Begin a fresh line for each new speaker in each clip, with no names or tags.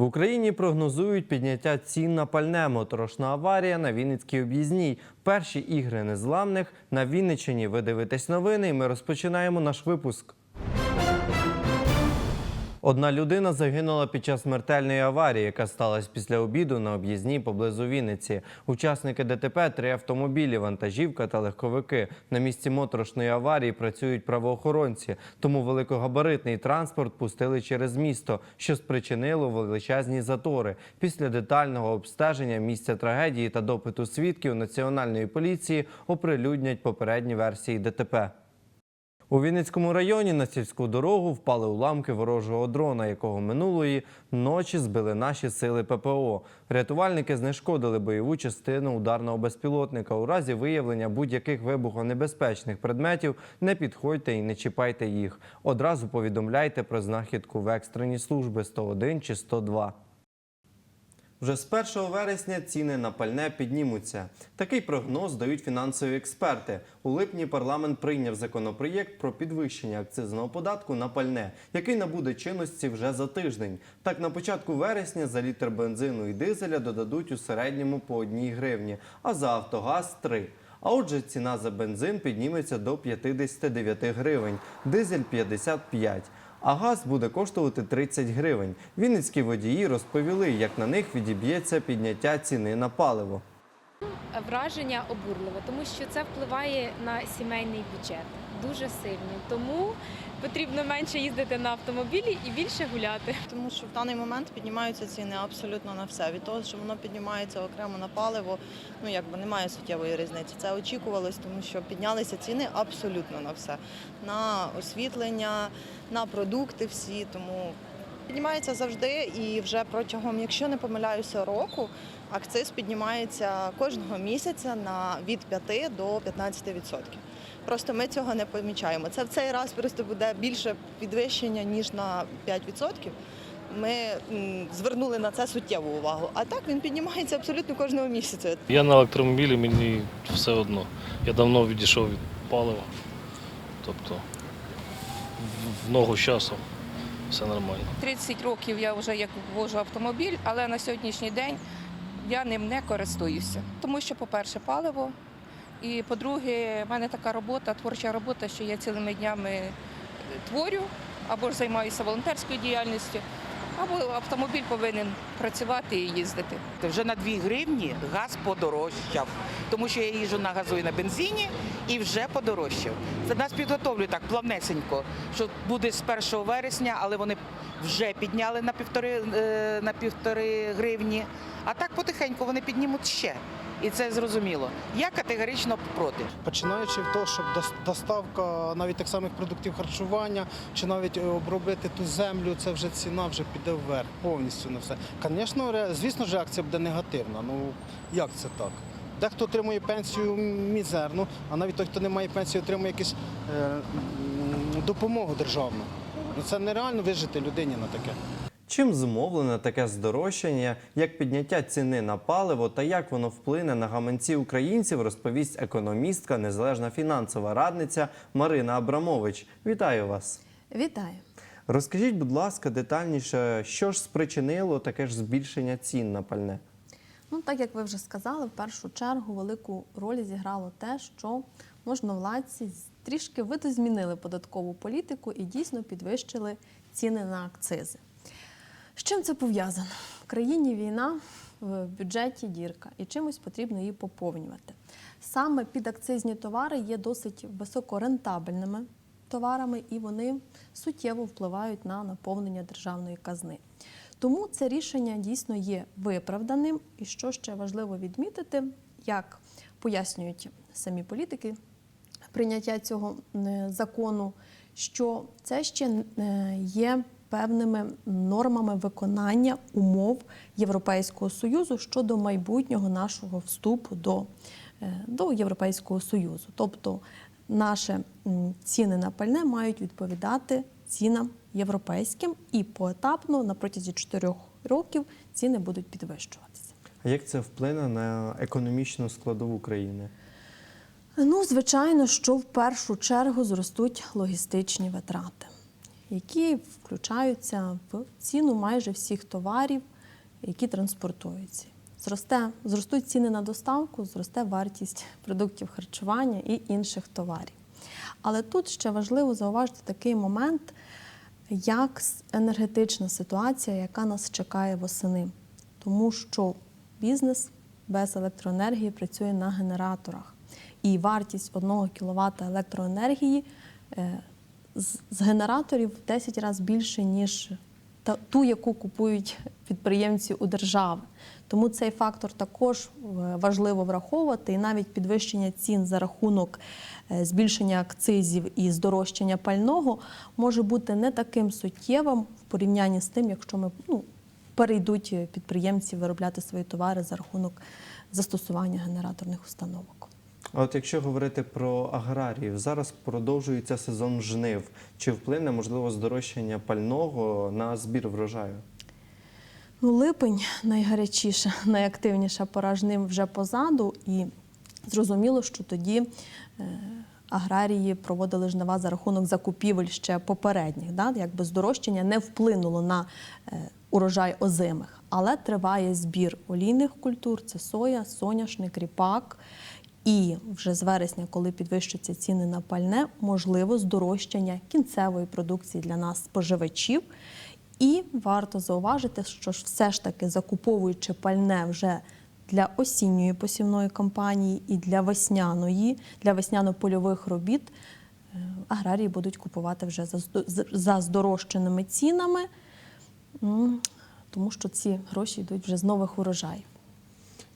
В Україні прогнозують підняття цін на пальне. Моторошна аварія на Вінницькій об'їзній. Перші ігри незламних на Вінниччині. Ви дивитесь новини, і ми розпочинаємо наш випуск. Одна людина загинула під час смертельної аварії, яка сталася після обіду на об'їзній поблизу Вінниці. Учасники ДТП три автомобілі, вантажівка та легковики. На місці моторошної аварії працюють правоохоронці, тому великогабаритний транспорт пустили через місто, що спричинило величезні затори. Після детального обстеження місця трагедії та допиту свідків національної поліції оприлюднять попередні версії ДТП. У Вінницькому районі на сільську дорогу впали уламки ворожого дрона, якого минулої ночі збили наші сили ППО. Рятувальники знешкодили бойову частину ударного безпілотника. У разі виявлення будь-яких вибухонебезпечних предметів не підходьте і не чіпайте їх. Одразу повідомляйте про знахідку в екстрені служби 101 чи 102. Вже з 1 вересня ціни на пальне піднімуться. Такий прогноз дають фінансові експерти. У липні парламент прийняв законопроєкт про підвищення акцизного податку на пальне, який набуде чинності вже за тиждень. Так, на початку вересня за літр бензину і дизеля додадуть у середньому по одній гривні, а за Автогаз 3. А отже, ціна за бензин підніметься до 59 гривень, дизель 55. А газ буде коштувати 30 гривень. Вінницькі водії розповіли, як на них відіб'ється підняття ціни на паливо.
враження обурливе, тому що це впливає на сімейний бюджет дуже сильно. Тому потрібно менше їздити на автомобілі і більше гуляти.
Тому що в даний момент піднімаються ціни абсолютно на все. Від того, що воно піднімається окремо на паливо, ну якби немає суттєвої різниці. Це очікувалось, тому що піднялися ціни абсолютно на все. На освітлення, на продукти всі. Тому піднімається завжди і вже протягом, якщо не помиляюся, року акциз піднімається кожного місяця на від 5 до 15%. Просто ми цього не помічаємо. Це в цей раз просто буде більше підвищення ніж на 5%. Ми м, звернули на це суттєву увагу. А так він піднімається абсолютно кожного місяця.
Я на електромобілі, мені все одно. Я давно відійшов від палива. Тобто в- в ногу з часом все нормально.
30 років я вже як вожу автомобіль, але на сьогоднішній день я ним не користуюся. Тому що, по-перше, паливо, і по-друге, в мене така робота, творча робота, що я цілими днями творю або ж займаюся волонтерською діяльністю, або автомобіль повинен працювати і їздити.
Вже на 2 гривні газ подорожчав, тому що я їжджу на газу і на бензині і вже подорожчав. Це нас підготовлюють так плавнесенько, що буде з 1 вересня, але вони вже підняли на півтори, е, на півтори гривні. А так потихеньку вони піднімуть ще. І це зрозуміло. Я категорично проти.
починаючи від того, щоб доставка навіть так самих продуктів харчування, чи навіть е, обробити ту землю, це вже ціна вже піде вверх повністю на все. Звісно, звісно реакція буде негативна. Ну як це так? Дехто отримує пенсію мізерну, а навіть той, хто не має пенсії, отримує якусь е, допомогу державну. Ну це нереально вижити людині на таке.
Чим зумовлене таке здорожчання, як підняття ціни на паливо та як воно вплине на гаманці українців, розповість економістка, незалежна фінансова радниця Марина Абрамович. Вітаю вас!
Вітаю.
Розкажіть, будь ласка, детальніше, що ж спричинило таке ж збільшення цін на пальне?
Ну, так як ви вже сказали, в першу чергу велику роль зіграло те, що можновладці трішки видозмінили податкову політику і дійсно підвищили ціни на акцизи. З чим це пов'язано? В країні війна, в бюджеті дірка, і чимось потрібно її поповнювати. Саме підакцизні товари є досить високорентабельними товарами, і вони суттєво впливають на наповнення державної казни. Тому це рішення дійсно є виправданим. І що ще важливо відмітити, як пояснюють самі політики прийняття цього е, закону, що це ще е, є певними нормами виконання умов Європейського союзу щодо майбутнього нашого вступу до, е, до Європейського союзу. Тобто наші ціни на пальне мають відповідати цінам європейським і поетапно на протязі 4 років ціни будуть підвищуватися.
А як це вплине на економічну складову країни?
Ну, звичайно, що в першу чергу зростуть логістичні витрати. Які включаються в ціну майже всіх товарів, які транспортуються. Зросте, зростуть ціни на доставку, зросте вартість продуктів харчування і інших товарів. Але тут ще важливо зауважити такий момент, як енергетична ситуація, яка нас чекає восени. Тому що бізнес без електроенергії працює на генераторах. І вартість 1 кВт електроенергії е, з, генераторів в 10 разів більше, ніж та, ту, яку купують підприємці у держави. Тому цей фактор також е, важливо враховувати, і навіть підвищення цін за рахунок е, збільшення акцизів і здорожчання пального може бути не таким суттєвим в порівнянні з тим, якщо ми ну, перейдуть е, підприємці виробляти свої товари за рахунок застосування генераторних установок.
От якщо говорити про аграріїв, зараз продовжується сезон жнив. Чи вплине можливо здорожчання пального на збір врожаю?
Ну, липень найгарячіша, найактивніша пора жнив вже позаду, і зрозуміло, що тоді е, аграрії проводили жнива за рахунок закупівель ще попередніх. Да? Якби здорожчання не вплинуло на е, урожай озимих, але триває збір олійних культур: це соя, соняшник, ріпак. І вже з вересня, коли підвищаться ціни на пальне, можливо здорожчання кінцевої продукції для нас споживачів. І варто зауважити, що ж все ж таки закуповуючи пальне вже для осінньої посівної кампанії і для весняної, для весняно-польових робіт, е, аграрії будуть купувати вже за здо- за здорожченими цінами, тому що ці гроші йдуть вже з нових урожаїв.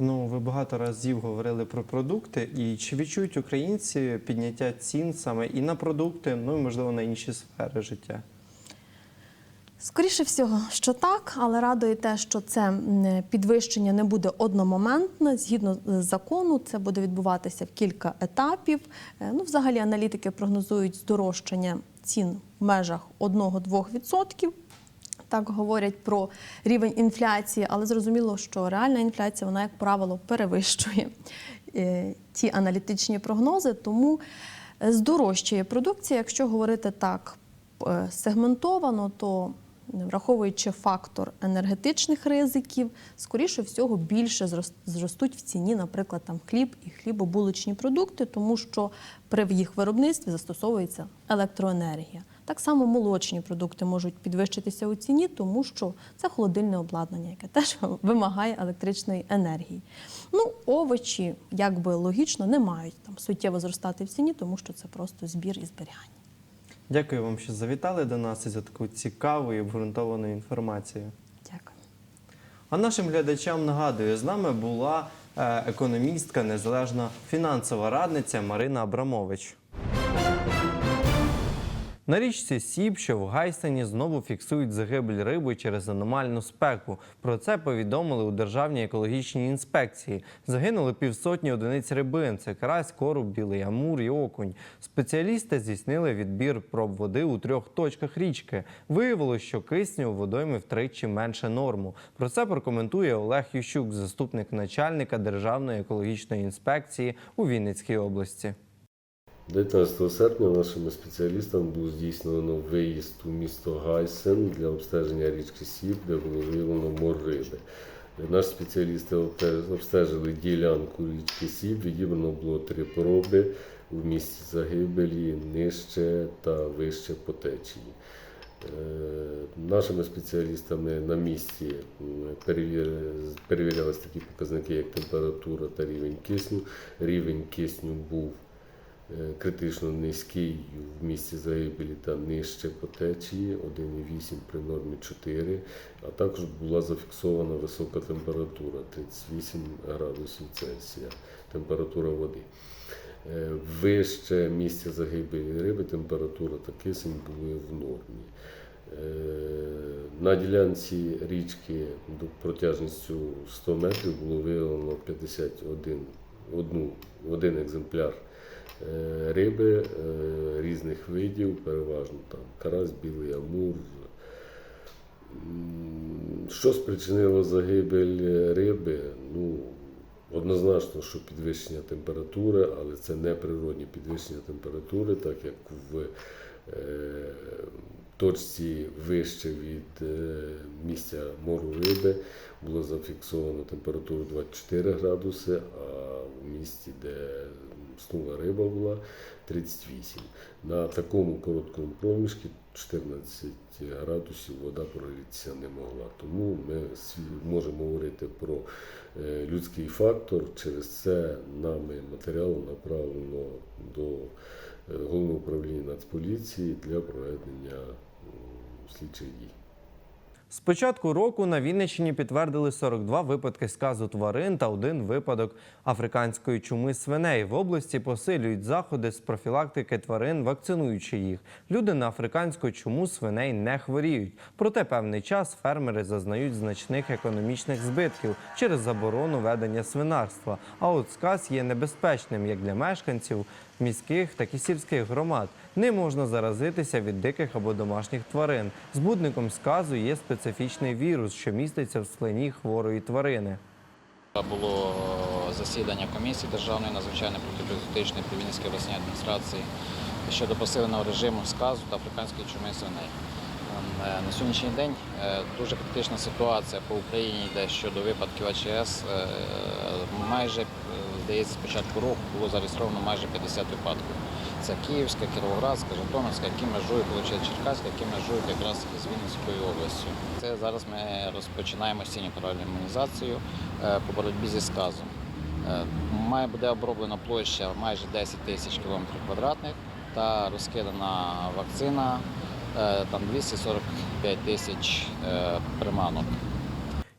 Ну, ви багато разів говорили про продукти, і чи відчують українці підняття цін саме і на продукти, ну і можливо на інші сфери життя?
Скоріше всього, що так, але радує те, що це підвищення не буде одномоментне. Згідно з закону, це буде відбуватися в кілька етапів. Е, Ну, взагалі, аналітики прогнозують здорожчання цін в межах 1-2%. Так говорять про рівень інфляції, але зрозуміло, що реальна інфляція, вона, як правило, перевищує е, ті аналітичні прогнози. Тому е, здорожчає продукція. Якщо говорити так е, сегментовано, то враховуючи фактор енергетичних ризиків, скоріше всього більше зростуть в ціні, наприклад, там хліб і хлібобулочні продукти, тому що при їх виробництві застосовується електроенергія. Так само молочні продукти можуть підвищитися у ціні, тому що це холодильне обладнання, яке теж вимагає електричної енергії. Ну, овочі, як би логічно, не мають там суттєво зростати в ціні, тому що це просто збір і зберігання.
Дякую вам, що завітали до нас і за таку цікаву і обґрунтовану інформацію.
Дякую.
А нашим глядачам нагадую, з нами була е, економістка, незалежна фінансова радниця Марина Абрамович. На річці Сіб, що в Гайсені, знову фіксують загибель риби через аномальну спеку. Про це повідомили у Державній екологічній інспекції. Загинули півсотні одиниць рибин. Це карась, короб, білий амур і окунь. Спеціалісти здійснили відбір проб води у трьох точках річки. Виявилось, що кисню у водойми втричі менше норму. Про це прокоментує Олег Ющук, заступник начальника Державної екологічної інспекції у Вінницькій області.
19 серпня нашими спеціалістами був здійснено виїзд у місто Гайсен для обстеження річки Сіб, де було виявлено мор. Наші спеціалісти обстежили ділянку річки Сіб, відібрано було три проби в місці загибелі нижче та вище по течії. Е, Нашими спеціалістами на місці м, перевір- перевірялись такі показники, як температура та рівень кисню. Рівень кисню був е, критично низький в місці загибелі та нижче по течії 1,8 при нормі 4, а також була зафіксована висока температура 38 градусів Цельсія, температура води. Е, Вище місця загибелі риби температура та кисень були в нормі. Е, На ділянці річки протяжністю 100 метрів було виявлено 51 одну, один екземпляр е, риби е, різних видів, переважно там карась, білий амур. Що спричинило загибель риби? Ну, однозначно, що підвищення температури, але це не природні підвищення температури, так як в е, точці вище від е, місця мору риби було зафіксовано температуру 24 градуси, а в місті, де снула риба була 38. На такому короткому проміжку 14 градусів вода пролитися не могла. Тому ми можемо говорити про е, людський фактор. Через це нами матеріал направлено до е, головного управління Нацполіції для проведення слідчих дій.
З початку року на Вінниччині підтвердили 42 випадки сказу тварин та один випадок африканської чуми свиней. В області посилюють заходи з профілактики тварин, вакцинуючи їх. Люди на африканську чуму свиней не хворіють. Проте певний час фермери зазнають значних економічних збитків через заборону ведення свинарства. А от сказ є небезпечним як для мешканців міських, так і сільських громад. Ним можна заразитися від диких або домашніх тварин. Збудником сказу є специфічний вірус, що міститься в слині хворої тварини.
Було засідання комісії Державної надзвичайної протиепізотичної при Вінницькій обласній адміністрації щодо посиленого режиму сказу та африканської чуми свиней. Е, На сьогоднішній день е, дуже критична ситуація по Україні йде щодо випадків АЧС. Е, Майже, е, здається, з початку року було зареєстровано майже 50 випадків. Це Київська, Кіровоградська, Житомирська, які межують, виходить, Черкаська, які межують якраз з Вінницькою областю. Це зараз ми розпочинаємо сіньо-коральну імунізацію е, по боротьбі зі сказом. Е, Має буде оброблена площа майже 10 тисяч кілометрів квадратних та розкидана вакцина е, там 245 тисяч приманок.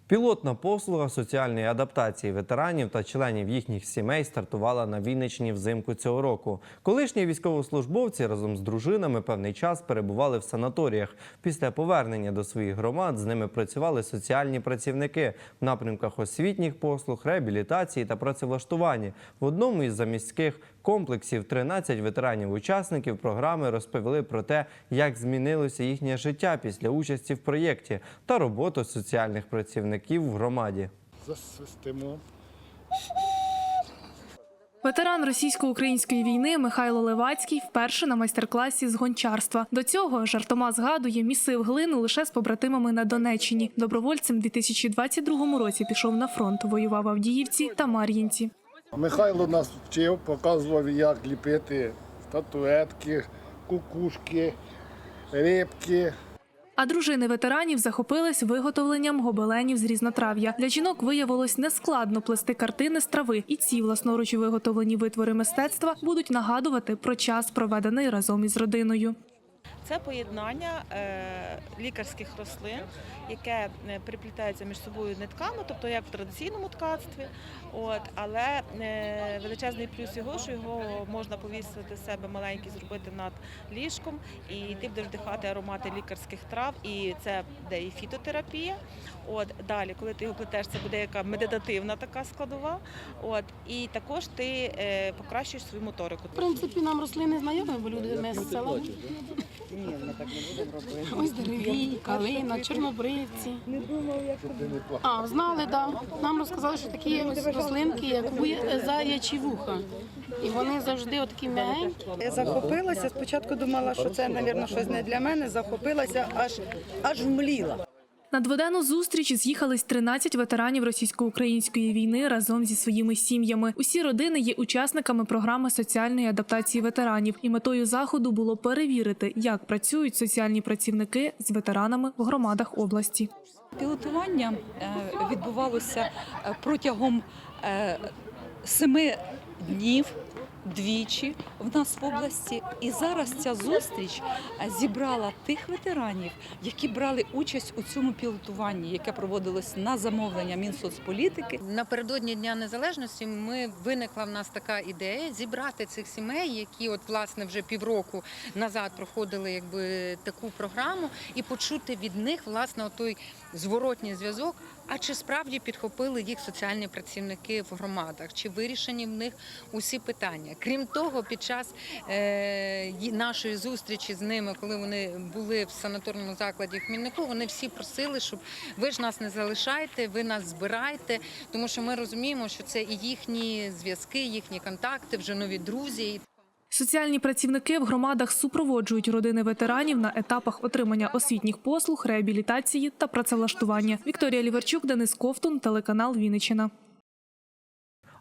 Пілотна послуга соціальної адаптації ветеранів та членів їхніх сімей стартувала на Вінниччині взимку цього року. Колишні військовослужбовці разом з дружинами певний час перебували в санаторіях. Після повернення до своїх громад з ними працювали соціальні працівники в напрямках освітніх послуг, реабілітації та працевлаштування. В одному із заміських комплексів 13 ветеранів-учасників програми розповіли про те, як змінилося їхнє життя після участі в проєкті та роботу соціальних працівників в громаді.
засвистимо.
Ветеран російсько-української війни Михайло Левацький вперше на майстер-класі з гончарства. До цього жартома згадує, місив глину лише з побратимами на Донеччині. Добровольцем у 2022 році пішов на фронт, воював в Авдіївці та Мар'їнці.
Михайло нас вчив, показував, як ліпити статуетки, кукушки, рибки.
А дружини ветеранів захопились виготовленням гобеленів з різнотрав'я. Для жінок виявилось нескладно плести картини з трави, і ці власноруч виготовлені витвори мистецтва будуть нагадувати про час, проведений разом із родиною.
Це поєднання е, лікарських рослин, яке е, переплітається між собою нитками, тобто як в традиційному ткацтві. От, але е, величезний плюс його, що його можна повісити себе маленький, зробити над ліжком, і ти будеш вдихати аромати лікарських трав, і це буде і фітотерапія. От далі, коли ти його плетеш, це буде яка медитативна така складова. От і також ти покращуєш свою моторику.
В принципі, нам рослини знайомі, бо люди ми з села. Ось дереві, калина, чорнобривці. Не думав, як А, знали, так. Да. Нам розказали, що такі є ось рослинки, як заячі вуха. І вони завжди отакі м'які.
Я захопилася. Спочатку думала, що це, мабуть, щось не для мене. Захопилася, аж аж вмліла.
На дводенну зустріч з'їхались 13 ветеранів російсько-української війни разом зі своїми сім'ями. Усі родини є учасниками програми соціальної адаптації ветеранів. І метою заходу було перевірити, як працюють соціальні працівники з ветеранами в громадах області.
Пілотування е, відбувалося е, протягом е, семи днів. Двічі в нас в області, і зараз ця зустріч е, зібрала тих ветеранів, які брали участь у цьому пілотуванні, яке проводилось на замовлення Мінсоцполітики.
Напередодні Дня Незалежності ми виникла в нас така ідея зібрати цих сімей, які от власне вже півроку назад проходили якби таку програму, і почути від них власне той зворотній зв'язок. А чи справді підхопили їх соціальні працівники в громадах? Чи вирішені в них усі питання? Крім того, під час е, нашої зустрічі з ними, коли вони були в санаторному закладі Хмільнику, вони всі просили, щоб ви ж нас не залишайте, ви нас збирайте, тому що ми розуміємо, що це і їхні зв'язки, їхні контакти, вже нові друзі.
Соціальні працівники в громадах супроводжують родини ветеранів на етапах отримання освітніх послуг, реабілітації та працевлаштування. Вікторія Ліверчук, Денис Ковтун, телеканал Вінниччина.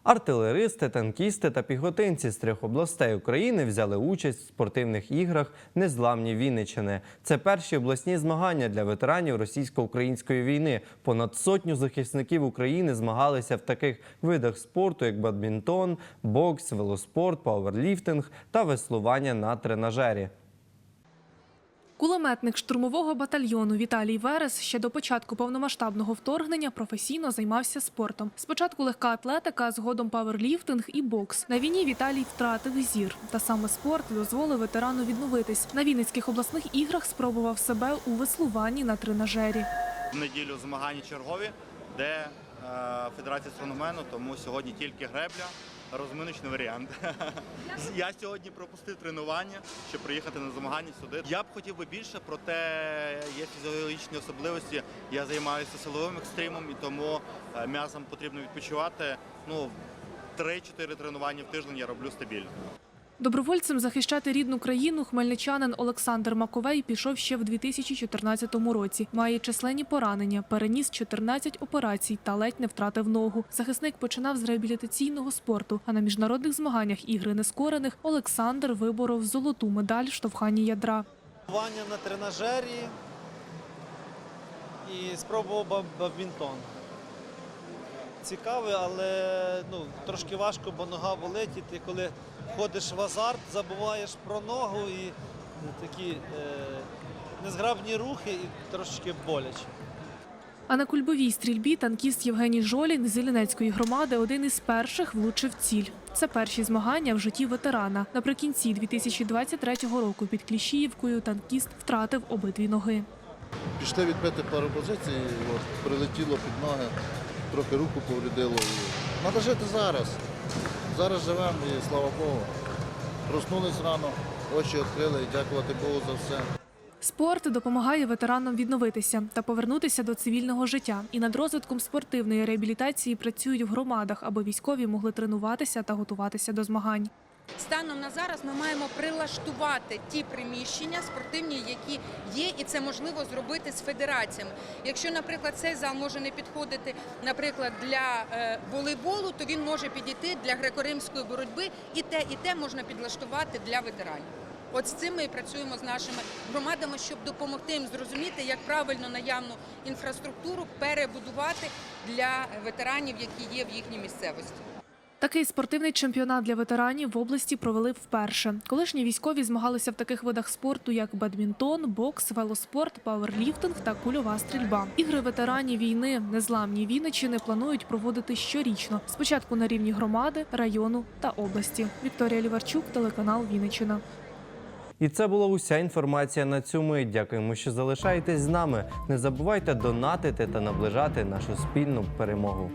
Артилеристи, танкісти та піхотинці з трьох областей України взяли участь в спортивних іграх Незламні Вінничини. Це перші обласні змагання для ветеранів російсько-української війни. Понад сотню захисників України змагалися в таких видах спорту, як бадмінтон, бокс, велоспорт, пауерліфтинг та веслування на тренажері.
Кулеметник штурмового батальйону Віталій Верес ще до початку повномасштабного вторгнення професійно займався спортом. Спочатку легка атлетика, згодом паверліфтинг і бокс. На війні Віталій втратив зір. Та саме спорт дозволив ветерану відновитись. На Вінницьких обласних іграх спробував себе у веслуванні на тренажері.
В неділю змагання чергові, де е, Федерація стронгмену, тому сьогодні тільки гребля, розминочний варіант. Я сьогодні пропустив тренування, щоб приїхати на змагання сюди. Я б хотів би більше, проте є фізіологічні особливості. Я займаюся силовим екстримом і тому м'ясом м'язам потрібно відпочивати. Ну, 3-4 тренування в тиждень я роблю стабільно.
Добровольцем захищати рідну країну хмельничанин Олександр Маковей пішов ще в 2014 році. Має численні поранення, переніс 14 операцій та ледь не втратив ногу. Захисник починав з реабілітаційного спорту. А на міжнародних змаганнях ігри нескорених Олександр виборов золоту медаль в штовханні ядра.
Тренування на тренажері і спробував бад- бадмінтон. Цікавий, але ну, трошки важко, бо нога болить, і коли входиш в азарт, забуваєш про ногу і ну, такі е, незграбні рухи і трошечки боляче.
А на кульбовій стрільбі танкіст Євгеній Жолін з Іллінецької громади один із перших влучив ціль. Це перші змагання в житті ветерана. Наприкінці 2023 року під Кліщіївкою танкіст втратив обидві ноги.
Пішли відбити пару позицій, от, прилетіло під ноги, трохи руку повредило. Треба жити зараз. Зараз живемо і слава Богу. Проснулись рано, очі відкрили і дякувати Богу за все.
Спорт допомагає ветеранам відновитися та повернутися до цивільного життя. І над розвитком спортивної реабілітації працюють в громадах, аби військові могли тренуватися та готуватися до змагань.
Станом на зараз ми маємо прилаштувати ті приміщення спортивні, які є, і це можливо зробити з федераціями. Якщо, наприклад, цей зал може не підходити, наприклад, для е, волейболу, то він може підійти для греко-римської боротьби, і те, і те можна підлаштувати для ветеранів. От з цим ми і працюємо з нашими громадами, щоб допомогти їм зрозуміти, як правильно наявну інфраструктуру перебудувати для ветеранів, які є в їхній місцевості.
Такий спортивний чемпіонат для ветеранів в області провели вперше. Колишні військові змагалися в таких видах спорту, як бадмінтон, бокс, велоспорт, пауерліфтинг та кульова стрільба. Ігри ветеранів війни незламні Вінничини планують проводити щорічно. Спочатку на рівні громади, району та області. Вікторія Ліварчук, телеканал Вінниччина.
І це була уся інформація на цю мить. Дякуємо, що залишаєтесь з нами. Не забувайте донатити та наближати нашу спільну перемогу.